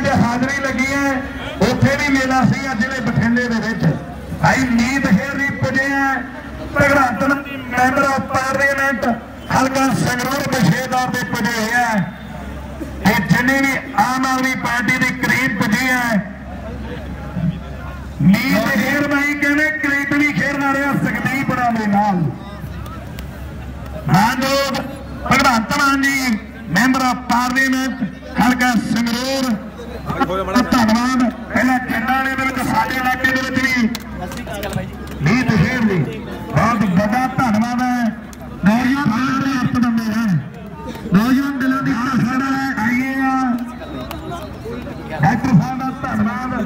ਅੱਜ ਹਾਜ਼ਰੀ ਲੱਗੀ ਹੈ। ਉੱਥੇ ਵੀ ਮੇਲਾ ਸੀ ਅੱਜ ਜ਼ਿਲ੍ਹੇ ਬਠਿੰਡੇ ਦੇ ਵਿੱਚ। ਭਾਈ ਮੀਤ ਖੇਰੀ ਪੁੱਜੇ ਹੈ। ਭਗਵੰਤ ਮੈਂਬਰ ਆਫ ਪਾਰਲੀਮੈਂਟ ਹਲਕਾ ਸੰਗਰੂਰ ਬਸ਼ੇਦਾਰ ਦੇ ਪੁੱਜੇ ਹੋਏ ਇਹ ਜਿੰਨੇ ਵੀ ਆਮ ਆਦਮੀ ਪਾਰਟੀ ਦੇ ਕਰੀਬ ਪੁੱਜੇ ਹੈ। ਨੀਤ ਖੇਰ ਭਾਈ ਕਹਿੰਦੇ, ਕਰੀਬ ਵੀ ਖੇਰਨਾ ਰਿਹਾ ਸਕਦੀਪ ਰਾਂ ਦੇ ਨਾਲ। ਮਾਨਯੋਗ ਭਗਵੰਤ ਮਾਨ ਜੀ, ਮੈਂਬਰ ਆਫ ਪਾਰਲੀਮੈਂਟ ਹਲਕਾ ਸੰਗਰੂਰ। ਧੰਨਵਾਦ ਪਹਿਲਾਂ ਚੰਡਾਲੇ ਦੇ ਵਿੱਚ ਸਾਡੇ ਇਲਾਕੇ ਦੇ ਵਿੱਚ ਵੀ ਮੀਤ ਖੇਰ ਜੀ ਬਹੁਤ ਵੱਡਾ ਧੰਨਵਾਦ ਹੈ। ਨੌਜਵਾਨ ਸਾਰੇ ਅਰਥ ਬੰਦੇ ਹੈ। ਨੌਜਵਾਨ ਦਿਲਾਂ ਦੀ ਸਾਡਾ ਆਈਏ ਆ। ਡਾਕਟਰ ਸਾਹਿਬ ਦਾ ਧੰਨਵਾਦ।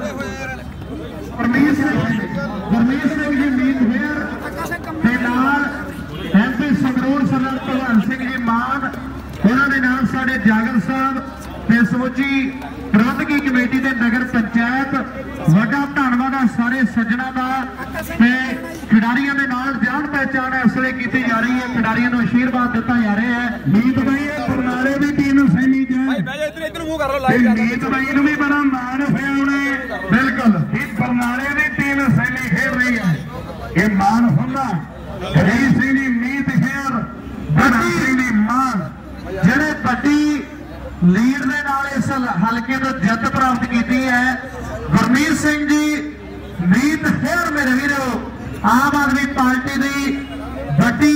ਪਰਮੇਸ਼ ਸਿੰਘ ਪਰਮੇਸ਼ ਸਿੰਘ ਜੀ ਮੀਤ ਖੇਰ ਤੇ ਨਾਲ ਐਮਪੀ ਸੰਗਰੂਰ ਸਰਦਾਰ ਭਗਵਾਨ ਸਿੰਘ ਜੀ ਮਾਨ। ਉਹਨਾਂ ਦੇ ਨਾਲ ਸਾਡੇ ਜਾਗਰ ਸਾਹਿਬ ਤੇ ਸਮੁੱਚੀ ਨਗਰ ਪੰਚਾਇਤ ਵੱਡਾ ਧੰਨਵਾਦ ਹੈ ਸਾਰੇ ਸੱਜਣਾ ਦਾ ਤੇ ਖਿਡਾਰੀਆਂ ਦੇ ਨਾਲ ਜਾਣ ਪਹਿਚਾਣ ਇਸ ਵੇਲੇ ਕੀਤੀ ਜਾ ਰਹੀ ਹੈ। ਖਿਡਾਰੀਆਂ ਨੂੰ ਆਸ਼ੀਰਵਾਦ ਦਿੱਤਾ ਜਾ ਰਿਹਾ ਹੈ। ਮੀਤ ਇਹ ਬਰਨਾਲੇ ਦੀ ਟੀਮ ਸੈਨਿਕ ਹੈ ਭਾਈ ਬਹਿ ਜਾ ਇੱਧਰ ਇੱਧਰ ਮੂੰਹ ਕਰ ਤੇ ਲਾਈਵ ਮੀਤ ਭਾਈ ਨੂੰ ਵੀ ਬੜਾ ਮਾਣ ਹੋਇਆ ਉਹਨੇ ਬਿਲਕੁਲ ਇਹ ਬਰਨਾਲੇ ਦੀ ਟੀਮ ਸੈਲੀ ਖੇਡ ਰਹੀ ਹੈ। ਇਹ ਮਾਣ ਹੁੰਦਾ ਹਰੀ ਸਿੰਘ ਦੀ ਮੀਤ ਬੱਡੀ ਸਿੰਘ ਦੀ ਮਾਨ ਜਿਹੜੇ ਵੱਡੀ ਲੀਡ ਦੇ ਨਾਲ ਇਸ ਹਲਕੇ ਤੋਂ ਜਿੱਤ ਪ੍ਰਾਪਤ ਕੀਤੀ ਹੈ। ਗੁਰਮੀਤ ਸਿੰਘ ਜੀ, ਮੀਤ ਖੇਰ ਮੇਰੇ ਵੀਰੋ, ਆਮ ਆਦਮੀ ਪਾਰਟੀ ਦੀ ਵੱਡੀ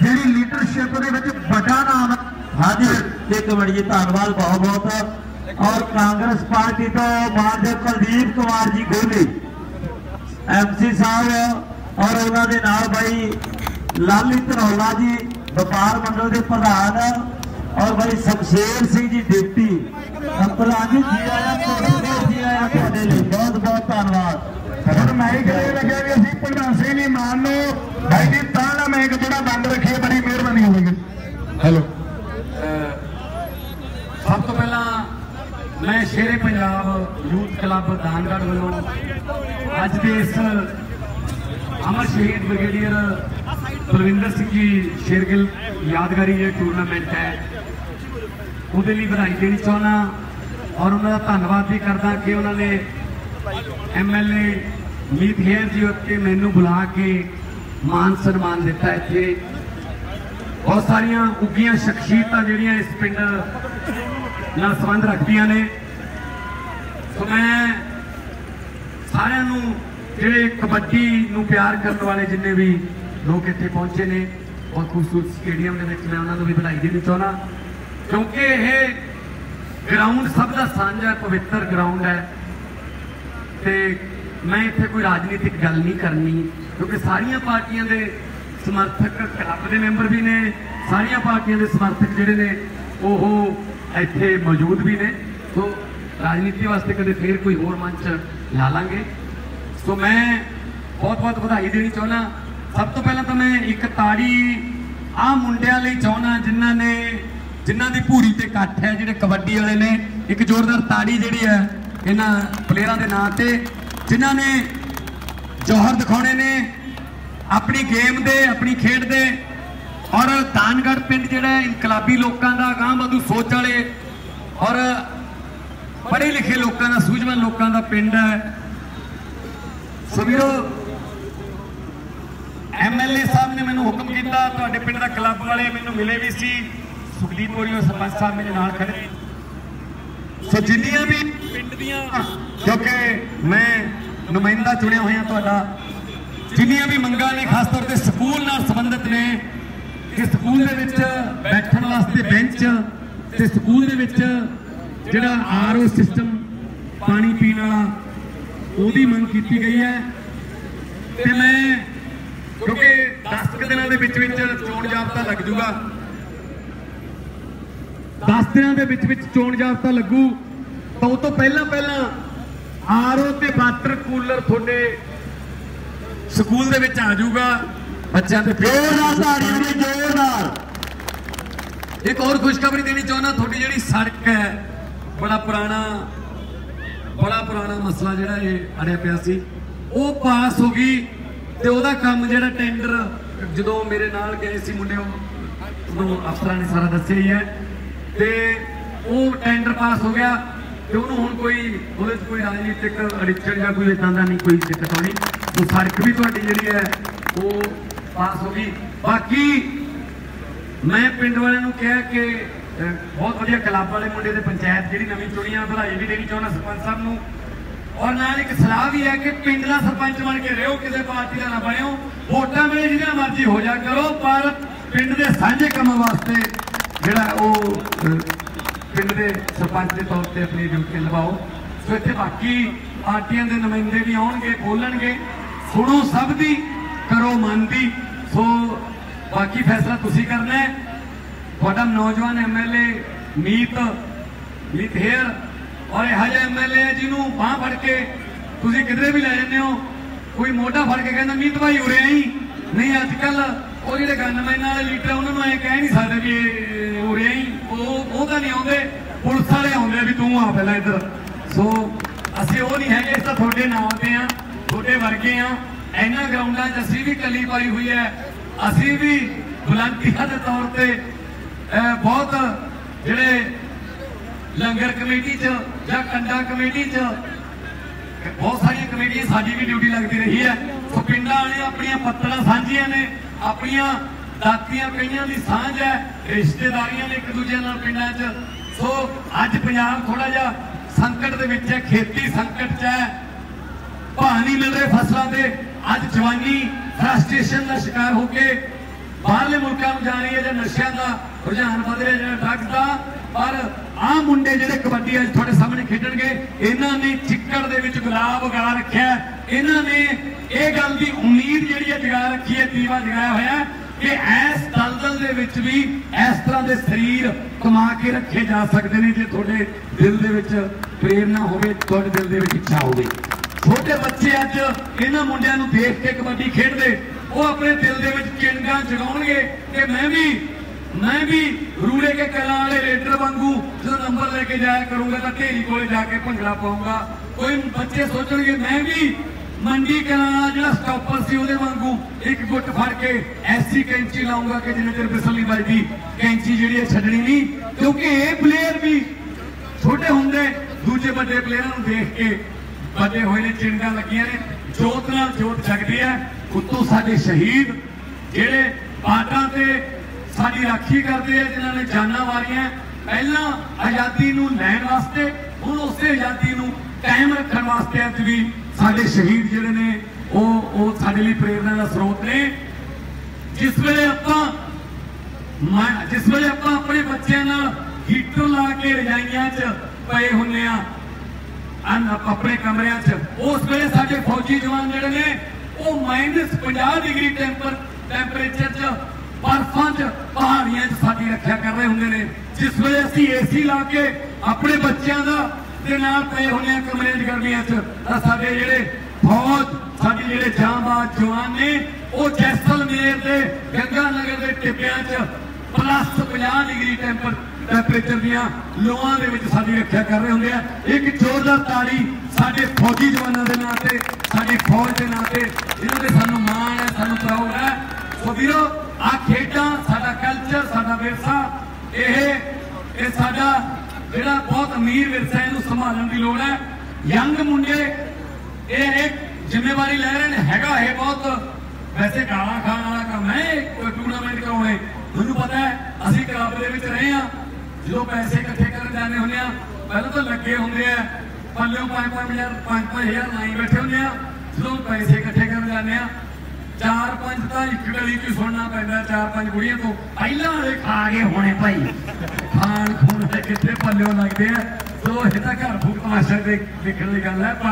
ਜਿਹੜੀ ਲੀਡਰਸ਼ਿਪ ਦੇ ਵਿੱਚ ਵੱਡਾ ਨਾਮ ਹਾਂਜੀ ਤੇ ਕਮੇਟੀ ਜੀ ਧੰਨਵਾਦ ਬਹੁਤ ਬਹੁਤ। ਔਰ ਕਾਂਗਰਸ ਪਾਰਟੀ ਤੋਂ ਮਾਨਯੋਗ ਕੁਲਦੀਪ ਕੁਮਾਰ ਜੀ ਗੋਲੀ। ਐਮਸੀ ਸਾਹਿਬ ਔਰ ਉਹਨਾਂ ਦੇ ਨਾਲ ਬਾਈ ਲਾਲੀ ਧਰੌਲਾ ਜੀ, ਵਪਾਰ ਮੰਡਲ ਦੇ ਪ੍ਰਧਾਨ। ਔਰ ਬਾਈ ਸ਼ਮਸ਼ੇਰ ਸਿੰਘ ਜੀ ਡਿਪਟੀ ਪ੍ਰਧਾਨ ਜੀ ਜੀ ਆਇਆਂ ਤੁਹਾਡੇ ਜੀ ਆਇਆਂ ਤੁਹਾਡੇ ਲਈ ਬਹੁਤ ਬਹੁਤ ਧੰਨਵਾਦ। ਹੁਣ ਮੈਂ ਹੀ ਕਹੇ ਲੱਗਿਆ ਵੀ ਅਸੀਂ ਪ੍ਰਧਾਨ ਸਿੰਘ ਜੀ ਮਾਨ ਨੂੰ ਭਾਈ ਜੀ ਤਾਂ ਨਾ ਮੈਂ ਇੱਕ ਥੋੜਾ ਬੰਦ ਰੱਖੀਏ ਬੜੀ ਮਿਹਰਬਾਨੀ ਹੋਵੇਗੀ। ਹੈਲੋ ਸਭ ਤੋਂ ਪਹਿਲਾਂ ਮੈਂ ਸ਼ੇਰੇ ਪੰਜਾਬ ਯੂਥ ਕਲੱਬ ਦਾਨਗੜ੍ਹ ਵੱਲੋਂ ਅੱਜ ਦੇ ਇਸ ਅਮਰ ਸ਼ਹੀਦ ਬ੍ਰਿਗੇਡੀਅਰ ਬਲਵਿੰਦਰ ਸਿੰਘ ਜੀ ਸ਼ੇਰਗਿੱਲ ਯਾਦਗਾਰੀ ਜਿਹੜਾ ਟੂਰਨਾਮੈਂਟ ਹੈ ਉਹਦੇ ਲਈ ਵਧਾਈ ਦੇਣੀ ਚਾਹੁੰਦਾ ਔਰ ਉਹਨਾਂ ਦਾ ਧੰਨਵਾਦ ਵੀ ਕਰਦਾ ਕਿ ਉਹਨਾਂ ਨੇ ਐਮਐਲਏ ਮੀਤ ਹੇਰ ਜੀ ਉੱਤੇ ਮੈਨੂੰ ਬੁਲਾ ਕੇ ਮਾਨ ਸਨਮਾਨ ਦਿੱਤਾ ਇੱਥੇ। ਬਹੁਤ ਸਾਰੀਆਂ ਉੱਗੀਆਂ ਸ਼ਖਸੀਅਤਾਂ ਜਿਹੜੀਆਂ ਇਸ ਪਿੰਡ ਨਾਲ ਸੰਬੰਧ ਰੱਖਦੀਆਂ ਨੇ। ਸੋ ਮੈਂ ਸਾਰਿਆਂ ਨੂੰ ਜਿਹੜੇ ਕਬੱਡੀ ਨੂੰ ਪਿਆਰ ਕਰਨ ਵਾਲੇ ਜਿੰਨੇ ਵੀ ਲੋਕ ਇੱਥੇ ਪਹੁੰਚੇ ਨੇ, ਬਹੁਤ ਖੂਬਸੂਰਤ ਸਟੇਡੀਅਮ ਦੇ ਵਿੱਚ ਮੈਂ ਉਹਨਾਂ ਨੂੰ ਵੀ ਵਧਾਈ ਦੇਣੀ ਚਾਹੁੰਦਾ। ਕਿਉਂਕਿ ਇਹ ਗਰਾਊਂਡ ਸਭ ਦਾ ਸਾਂਝਾ ਪਵਿੱਤਰ ਗਰਾਊਂਡ ਹੈ ਤੇ ਮੈਂ ਇੱਥੇ ਕੋਈ ਰਾਜਨੀਤਿਕ ਗੱਲ ਨਹੀਂ ਕਰਨੀ, ਕਿਉਂਕਿ ਸਾਰੀਆਂ ਪਾਰਟੀਆਂ ਦੇ ਸਮਰਥਕ ਕਲੱਬ ਦੇ ਮੈਂਬਰ ਵੀ ਨੇ, ਸਾਰੀਆਂ ਪਾਰਟੀਆਂ ਦੇ ਸਮਰਥਕ ਜਿਹੜੇ ਨੇ, ਉਹ ਇੱਥੇ ਮੌਜੂਦ ਵੀ ਨੇ। ਸੋ ਰਾਜਨੀਤੀ ਵਾਸਤੇ ਕਦੇ ਫੇਰ ਕੋਈ ਹੋਰ ਮੰਚ ਲਾ ਲਾਂਗੇ। ਸੋ ਮੈਂ ਬਹੁਤ ਬਹੁਤ ਵਧਾਈ ਦੇਣੀ ਚਾਹੁੰਦਾ। ਸਭ ਤੋਂ ਪਹਿਲਾਂ ਤਾਂ ਮੈਂ ਇੱਕ ਤਾੜੀ ਆ ਮੁੰਡਿਆਂ ਲਈ ਚਾਹੁੰਦਾ, ਜਿਨ੍ਹਾਂ ਨੇ ਜਿਨ੍ਹਾਂ ਦੀ ਭੂਰੀ ਤੇ ਇਕੱਠ ਹੈ, ਜਿਹੜੇ ਕਬੱਡੀ ਵਾਲੇ ਨੇ, ਇੱਕ ਜ਼ੋਰਦਾਰ ਤਾੜੀ ਜਿਹੜੀ ਹੈ, ਇਹਨਾਂ ਪਲੇਅਰਾਂ ਦੇ ਨਾਂ ਤੇ, ਜਿਨ੍ਹਾਂ ਨੇ ਜੋਹਰ ਦਿਖਾਉਣੇ ਨੇ, ਆਪਣੀ ਗੇਮ ਦੇ, ਆਪਣੀ ਖੇਡ ਦੇ, ਔਰ ਦਾਨਗੜ ਪਿੰਡ ਜਿਹੜਾ ਇਨਕਲਾਬੀ ਲੋਕਾਂ ਦਾ ਗਾਂ ਵਧੂ ਸੋਚ ਵਾਲੇ, ਔਰ ਪੜ੍ਹੇ ਲਿਖੇ ਲੋਕਾਂ ਦਾ, ਸੂਝਵਾਨ ਲੋਕਾਂ ਦਾ ਪਿੰਡ ਹੈ। ਸੋ ਵੀਰੋ ਐਮਐਲਏ ਸਾਹਿਬ ਨੇ ਮੈਨੂੰ ਹੁਕਮ ਕੀਤਾ, ਤੁਹਾਡੇ ਪਿੰਡ ਦਾ ਕਲੱਬ ਵਾਲੇ ਮੈਨੂੰ ਮਿਲੇ ਵੀ ਸੀ। ਸੁਖਦੀਪ ਮੋਰੀਓ ਸਰਪੰਚ ਸਾਹਿਬ ਮੇਰੇ ਨਾਲ ਖੜੇ। ਸੋ ਜਿੰਨੀਆਂ ਵੀ ਪਿੰਡ ਦੀਆਂ ਕਿਉਂਕਿ ਮੈਂ ਨੁਮਾਇੰਦਾ ਚੁਣਿਆ ਹੋਇਆ ਤੁਹਾਡਾ, ਜਿੰਨੀਆਂ ਵੀ ਮੰਗਾਂ ਨੇ, ਖਾਸ ਤੌਰ ਤੇ ਸਕੂਲ ਨਾਲ ਸੰਬੰਧਿਤ ਨੇ, ਕਿ ਸਕੂਲ ਦੇ ਵਿੱਚ ਬੈਠਣ ਵਾਸਤੇ ਬੈਂਚ ਤੇ ਸਕੂਲ ਦੇ ਵਿੱਚ ਜਿਹੜਾ ਆਰਓ ਸਿਸਟਮ ਪਾਣੀ ਪੀਣ ਵਾਲਾ ਉਹਦੀ ਮੰਗ ਕੀਤੀ ਗਈ ਹੈ। ਤੇ ਮੈਂ, ਕਿਉਂਕਿ 10 ਕੁ ਦਿਨਾਂ ਦੇ ਵਿੱਚ ਵਿੱਚ ਚੋਣ ਜਾਬਤਾ ਲੱਗ ਜੂਗਾ 10 ਦਿਨਾਂ ਦੇ ਵਿੱਚ ਵਿੱਚ ਚੋਣ ਜਾਬਤਾ ਲੱਗੂ ਤਾਂ ਉਹ ਤੋਂ ਪਹਿਲਾਂ ਪਹਿਲਾਂ ਆਰਓ ਤੇ ਵਾਟਰ ਕੂਲਰ ਤੁਹਾਡੇ ਸਕੂਲ ਦੇ ਵਿੱਚ ਆ ਜਾਊਗਾ ਬੱਚਿਆਂ ਦੇ ਜ਼ੋਰਦਾਰ ਤਾੜੀਆਂ ਦੀ ਜ਼ੋਰਦਾਰ। ਇੱਕ ਹੋਰ ਖੁਸ਼ਖਬਰੀ ਦੇਣੀ ਚਾਹੁੰਦਾ ਤੁਹਾਡੀ ਜਿਹੜੀ ਸੜਕ ਹੈ ਬੜਾ ਪੁਰਾਣਾ ਬੜਾ ਪੁਰਾਣਾ ਮਸਲਾ ਜਿਹੜਾ ਇਹ ਅੜਿਆ ਪਿਆ ਸੀ। ਉਹ ਪਾਸ ਹੋ ਗਈ ਤੇ ਉਹਦਾ ਕੰਮ ਜਿਹੜਾ ਟੈਂਡਰ ਜਦੋਂ ਮੇਰੇ ਨਾਲ ਗਏ ਸੀ ਮੁੰਡੇ ਉਹ ਅਫਸਰਾਂ ਨੇ ਸਾਰਾ ਦੱਸਿਆ ਹੀ ਹੈ। ਤੇ ਉਹ ਟੈਂਡਰ ਪਾਸ ਹੋ ਗਿਆ ਤੇ ਉਹਨੂੰ ਹੁਣ ਕੋਈ ਉਹਦੇ 'ਚ ਕੋਈ ਰਾਜਨੀਤਿਕ ਅੜਿੱਚੜ ਜਾਂ ਕੋਈ ਇਦਾਂ ਦਾ ਨਹੀਂ, ਕੋਈ ਦਿੱਕਤ ਆਉਣੀ। ਉਹ ਸੜਕ ਵੀ ਤੁਹਾਡੀ ਜਿਹੜੀ ਹੈ, ਉਹ ਪਾਸ ਹੋ ਗਈ। ਬਾਕੀ ਮੈਂ ਪਿੰਡ ਵਾਲਿਆਂ ਨੂੰ ਕਿਹਾ ਕਿ ਬਹੁਤ ਵਧੀਆ ਕਲੱਬ ਵਾਲੇ ਮੁੰਡੇ ਦੇ ਪੰਚਾਇਤ ਜਿਹੜੀ ਨਵੀਂ ਚੁਣੀ ਆ ਵਧਾਈ ਵੀ ਦੇਣੀ ਚਾਹੁੰਦਾ ਸਰਪੰਚ ਸਾਹਿਬ ਨੂੰ। ਔਰ ਨਾਲ ਇੱਕ ਸਲਾਹ ਵੀ ਹੈ ਕਿ ਪਿੰਡ ਦਾ ਸਰਪੰਚ ਬਣ ਕੇ ਰਹੋ, ਕਿਸੇ ਪਾਰਟੀ ਦਾ ਨਾ ਬਣਿਓ। ਵੋਟਾਂ ਵੇਲੇ ਜਿਹਦਾ ਮਰਜ਼ੀ ਹੋ ਜਾ ਕਰੋ, ਪਰ ਪਿੰਡ ਦੇ ਸਾਂਝੇ ਕੰਮਾਂ ਵਾਸਤੇ ਜਿਹੜਾ ਉਹ ਪਿੰਡ ਦੇ ਸਰਪੰਚ ਦੇ ਤੌਰ ਤੇ ਆਪਣੀ ਡਿਊਟੀ ਲਵਾਓ ਸੋ ਇੱਥੇ ਬਾਕੀ ਪਾਰਟੀਆਂ ਦੇ ਨੁਮਾਇੰਦੇ ਵੀ ਆਉਣਗੇ, ਬੋਲਣਗੇ। ਸੁਣੋ ਸਭ ਦੀ, ਕਰੋ ਮਨ ਦੀ। ਸੋ ਬਾਕੀ ਫੈਸਲਾ ਤੁਸੀਂ ਕਰਨਾ ਹੈ। ਤੁਹਾਡਾ ਨੌਜਵਾਨ ਐਮਐਲਏ ਮੀਤ ਮੀਤ ਹੇਰ ਔਰ ਇਹ ਹਜੇ ਐਮਐਲਏ ਜਿਹਨੂੰ ਬਾਹ ਫੜ ਕੇ ਤੁਸੀਂ ਕਿਧਰੇ ਵੀ ਲੈ ਜਾਂਦੇ ਹੋ। ਕੋਈ ਮੋਢਾ ਫੜ ਕੇ ਕਹਿੰਦਾ, ਮੀਤ ਭਾਈ ਉਰੇ ਆਈ। ਨਹੀਂ, ਅੱਜ ਕੱਲ ਉਹ ਜਿਹੜੇ ਗਨਮੈਨ ਵਾਲੇ ਲੀਡਰ ਉਹਨਾਂ ਨੂੰ ਐ ਕਹਿ ਨਹੀਂ ਸਕਦੇ ਵੀ ਇਹ ਉਰੇ ਆਈ। ਉਹ ਉਹ ਤਾਂ ਨਹੀਂ ਆਉਂਦੇ। ਪੁਲਿਸ ਵਾਲੇ ਆਉਂਦੇ ਵੀ ਤੂੰ ਆ ਪਹਿਲਾਂ ਇੱਧਰ। ਸੋ, ਅਸੀਂ ਉਹ ਨਹੀਂ ਹੈਗੇ, ਅਸੀਂ ਤਾਂ ਤੁਹਾਡੇ ਨਾਲ 'ਤੇ ਆ, ਤੁਹਾਡੇ ਵਰਗੇ ਆ। ਇਹਨਾਂ ਗਰਾਊਂਡਾਂ 'ਚ ਅਸੀਂ ਵੀ ਕੱਲੀ ਪਾਈ ਹੋਈ ਹੈ। ਅਸੀਂ ਵੀ ਵਲੰਟੀਅਰ ਦੇ ਤੌਰ ਤੇ ਬਹੁਤ ਜਿਹੜੇ ਲੰਗਰ ਕਮੇਟੀ 'ਚ ਜਾਂ ਕੰਡਾ ਕਮੇਟੀ 'ਚ ਬਹੁਤ ਸਾਰੀਆਂ ਕਮੇਟੀਆਂ ਸਾਡੀ ਵੀ ਡਿਊਟੀ ਲੱਗਦੀ ਰਹੀ ਹੈ। ਸੋ ਪਿੰਡਾਂ ਵਾਲੇ ਆਪਣੀਆਂ ਪੱਤਰਾਂ ਸਾਂਝੀਆਂ ਨੇ। ਆਪਣੀਆਂ ਦਾਤੀਆਂ ਕਈਆਂ ਦੀ ਸਾਂਝ ਹੈ, ਰਿਸ਼ਤੇਦਾਰੀਆਂ ਨੇ ਇੱਕ ਦੂਜੇ ਨਾਲ ਪਿੰਡਾਂ 'ਚ। ਸੋ ਅੱਜ ਪੰਜਾਬ ਥੋੜਾ ਜਿਹਾ ਸੰਕਟ ਦੇ ਵਿੱਚ ਹੈ, ਖੇਤੀ ਸੰਕਟ 'ਚ ਹੈ। ਭਾਅ ਨਹੀਂ ਮਿਲ ਰਹੇ ਫਸਲਾਂ ਦੇ। ਅੱਜ ਜਵਾਨੀ ਫਰਸਟ੍ਰੇਸ਼ਨ ਦਾ ਸ਼ਿਕਾਰ ਹੋ ਕੇ ਬਾਹਰਲੇ ਮੁਲਕਾਂ ਨੂੰ ਜਾ ਰਹੀ ਹੈ ਜਾਂ ਨਸ਼ਿਆਂ ਦਾ ਰੁਝਾਨ ਵਧ ਰਿਹਾ ਜਿਹੜਾ ਡਰੱਗਸ ਦਾ, ਪਰ ਆਹ ਮੁੰਡੇ ਜਿਹੜੇ ਕਬੱਡੀ ਅੱਜ ਤੁਹਾਡੇ ਸਾਹਮਣੇ ਖੇਡਣਗੇ, ਇਹਨਾਂ ਨੇ ਚਿੱਕੜ ਦੇ ਵਿੱਚ ਗੁਲਾਬ ਉਗਾ ਰੱਖਿਆ ਇਹਨਾਂ ਨੇ ਇਹ ਗੱਲ ਦੀ ਉਮੀਦ ਜਿਹੜੀ ਹੈ ਜਗਾ ਰੱਖੀ ਹੈ, ਦੀਵਾ ਜਗਾਇਆ ਹੋਇਆ ਕਿ ਇਸ ਦਲਦਲ ਦੇ ਵਿੱਚ ਵੀ ਇਸ ਤਰ੍ਹਾਂ ਦੇ ਸਰੀਰ ਕਮਾ ਕੇ ਰੱਖੇ ਜਾ ਸਕਦੇ ਨੇ, ਜੇ ਤੁਹਾਡੇ ਦਿਲ ਦੇ ਵਿੱਚ ਪ੍ਰੇਰਣਾ ਹੋਵੇ, ਤੁਹਾਡੇ ਦਿਲ ਦੇ ਵਿੱਚ ਇੱਛਾ ਹੋਵੇ। ਛੋਟੇ ਬੱਚੇ ਅੱਜ ਇਹਨਾਂ ਮੁੰਡਿਆਂ ਨੂੰ ਦੇਖ ਕੇ ਕਬੱਡੀ ਖੇਡਦੇ, ਉਹ ਆਪਣੇ ਦਿਲ ਦੇ ਵਿੱਚ ਚਿੰਗਾਂ ਜਗਾਉਣਗੇ ਕਿ ਮੈਂ ਵੀ ਮੈਂ ਵੀ ਰੂੜੇ ਕੇ ਕਲਾਂ ਵਾਲੇ ਰੇਡਰ ਵਾਂਗੂ ਜਦੋਂ ਨੰਬਰ ਲੈ ਕੇ ਜਾਇਆ ਕਰੂੰਗਾ ਤਾਂ ਢੇਰੀ ਕੋਲੇ ਜਾ ਕੇ ਭੰਗੜਾ ਪਾਉਂਗਾ। ਕੋਈ ਬੱਚੇ ਸੋਚਣਗੇ, ਮੈਂ ਵੀ ਮੰਡੀ ਕਲਾਂ ਵਾਲਾ ਜਿਹੜਾ ਸਟਾਪਰ ਸੀ ਉਹਦੇ ਵਾਂਗੂ ਇੱਕ ਗੁੱਟ ਫੜ ਕੇ ਐਸੀ ਕੈਂਚੀ ਲਾਉਂਗਾ ਕਿ ਜਿੰਨੇ ਚਿਰ ਬਿਸਲ ਨਹੀਂ ਵੱਜਦੀ ਕੈਂਚੀ ਜਿਹੜੀ ਹੈ ਛੱਡਣੀ ਨਹੀਂ, ਕਿਉਂਕਿ ਇਹ ਪਲੇਅਰ ਵੀ ਛੋਟੇ ਹੁੰਦੇ ਦੂਜੇ ਵੱਡੇ ਪਲੇਅਰਾਂ ਨੂੰ ਦੇਖ ਕੇ ਵੱਡੇ ਹੋਏ ਨੇ ਚਿੰਗਾਂ ਲੱਗੀਆਂ ਨੇ, ਜੋਤ ਨਾਲ ਜੋਤ ਜਗਦੀ ਹੈ। ਉੱਤੋਂ ਸਾਡੇ ਸ਼ਹੀਦ, ਜਿਹੜੇ ਬਾਟਾਂ ਤੇ ਸਾਡੀ ਰਾਖੀ ਕਰਦੇ ਆ, ਜਿਨ੍ਹਾਂ ਨੇ ਜਾਨਾਂ ਵਾਰੀਆਂ ਪਹਿਲਾਂ ਆਜ਼ਾਦੀ ਨੂੰ ਲੈਣ ਵਾਸਤੇ, ਹੁਣ ਉਸੇ ਆਜ਼ਾਦੀ ਨੂੰ ਕਾਇਮ ਰੱਖਣ ਵਾਸਤੇ ਅੱਜ ਵੀ ਸਾਡੇ ਸ਼ਹੀਦ ਜਿਹੜੇ ਨੇ, ਉਹ ਉਹ ਸਾਡੇ ਲਈ ਪ੍ਰੇਰਣਾ ਦਾ ਸਰੋਤ ਨੇ। ਜਿਸ ਵੇਲੇ ਆਪਾਂ ਜਿਸ ਵੇਲੇ ਆਪਾਂ ਆਪਣੇ ਬੱਚਿਆਂ ਨਾਲ ਹੀਟਰ ਲਾ ਕੇ ਰਜਾਈਆਂ 'ਚ ਪਏ ਹੁੰਨੇ ਆ, ਅਨ ਆਪਣੇ ਕਮਰਿਆਂ 'ਚ, ਉਸ ਵੇਲੇ ਸਾਡੇ ਫੌਜੀ ਜਵਾਨ ਜਿਹੜੇ ਨੇ, ਉਹ -50 ਡਿਗਰੀ ਟੈਂਪਰ ਟੈਂਪਰੇਚਰ 'ਚ 'ਚ ਪਹਾੜੀਆਂ 'ਚ ਸਾਡੀ ਰੱਖਿਆ ਕਰ ਰਹੇ ਹੁੰਦੇ ਨੇ। ਜਿਸ ਵੇਲੇ ਅਸੀਂ ਏਸੀ ਲਾ ਕੇ ਆਪਣੇ ਬੱਚਿਆਂ ਦਾ ਦੇ ਨਾਲ ਪਏ ਹੁੰਨੇ ਆ ਕਮਰਿਆਂ ਗਰਮੀਆਂ 'ਚ, ਤਾਂ ਸਾਡੇ ਜਿਹੜੇ ਫੌਜ, ਸਾਡੇ ਜਿਹੜੇ ਜਾਂਬਾਜ਼ ਜਵਾਨ ਨੇ, ਉਹ ਜੈਸਲਮੇਰ ਦੇ ਗੰਗਾ ਨਗਰ ਦੇ ਟਿੱਬਿਆਂ 'ਚ ਪਲੱਸ 50 ਡਿਗਰੀ ਟੈਂਪਰ ਟੈਂਪਰੇਚਰ ਦੀਆਂ ਲੋਹਾਂ ਦੇ ਵਿੱਚ ਸਾਡੀ ਰੱਖਿਆ ਕਰ ਰਹੇ ਹੁੰਦੇ ਆ। ਇੱਕ ਜ਼ੋਰਦਾਰ ਤਾੜੀ ਸਾਡੇ ਫੌਜੀ ਜਵਾਨਾਂ ਦੇ ਨਾਂ ਤੇ, ਸਾਡੀ ਫੌਜ ਦੇ ਨਾਂ ਤੇ, ਇਹਨਾਂ ਦੇ ਸਾਨੂੰ ਮਾਣ ਹੈ, ਸਾਨੂੰ ਪ੍ਰਾਊਡ ਹੈ। ਸੋ ਵੀਰੋ ਆ ਖੇਡਾਂ, ਸਾਡਾ ਕਲਚਰ ਸਾਡਾ ਵਿਰਸਾ, ਇਹ ਇਹ ਸਾਡਾ ਜਿਹੜਾ ਬਹੁਤ ਅਮੀਰ ਵਿਰਸਾ ਇਹਨੂੰ ਸੰਭਾਲਣ ਦੀ ਲੋੜ ਹੈ। ਯੰਗ ਮੁੰਡੇ, ਇਹ ਇੱਕ ਜ਼ਿੰਮੇਵਾਰੀ ਲੈ ਰਹੇ ਨੇ। ਹੈਗਾ ਇਹ ਬਹੁਤ, ਵੈਸੇ ਗਾਲਾਂ ਖਾਣ ਵਾਲਾ ਕੰਮ ਹੈ ਕੋਈ ਟੂਰਨਾਮੈਂਟ ਕਰਾਉਣੇ। ਤੁਹਾਨੂੰ ਪਤਾ ਹੈ, ਅਸੀਂ ਕਲੱਬ ਦੇ ਵਿੱਚ ਰਹੇ ਆ ਜਦੋਂ ਪੈਸੇ ਇਕੱਠੇ ਕਰਨ ਜਾਂਦੇ ਹੁੰਦੇ ਆ ਪਹਿਲਾਂ ਤਾਂ ਲੱਗੇ ਹੁੰਦੇ ਆ ਪੱਲਿਓਂ 5-5000 5-5000 ਲਾਈ ਬੈਠੇ ਹੁੰਦੇ ਆ ਜਦੋਂ ਪੈਸੇ ਇਕੱਠੇ ਕਰਨ ਜਾਂਦੇ ਆ ਚਾਰ ਪੰਜ ਤਾਂ ਇੱਕ ਗਲੀ ਚ ਸੁਣਨਾ ਪੈਂਦਾ, ਚਾਰ ਪੰਜ ਕੁੜੀਆਂ ਤੋਂ। ਪਹਿਲਾਂ ਵਾਲੇ ਖਾ ਗਏ ਹੋਣੇ ਭਾਈ। ਖਾਣ ਖੂਣ ਦੇ ਕਿੱਥੇ ਪੱਲਿਓ ਲੱਗਦੇ ਆ। ਸੋ ਇਹ ਤਾਂ ਘਰ ਫੂਕ ਤਮਾਸ਼ਾ ਦੇਖ- ਦੇਖਣ ਦੀ ਗੱਲ ਹੈ, ਪਰ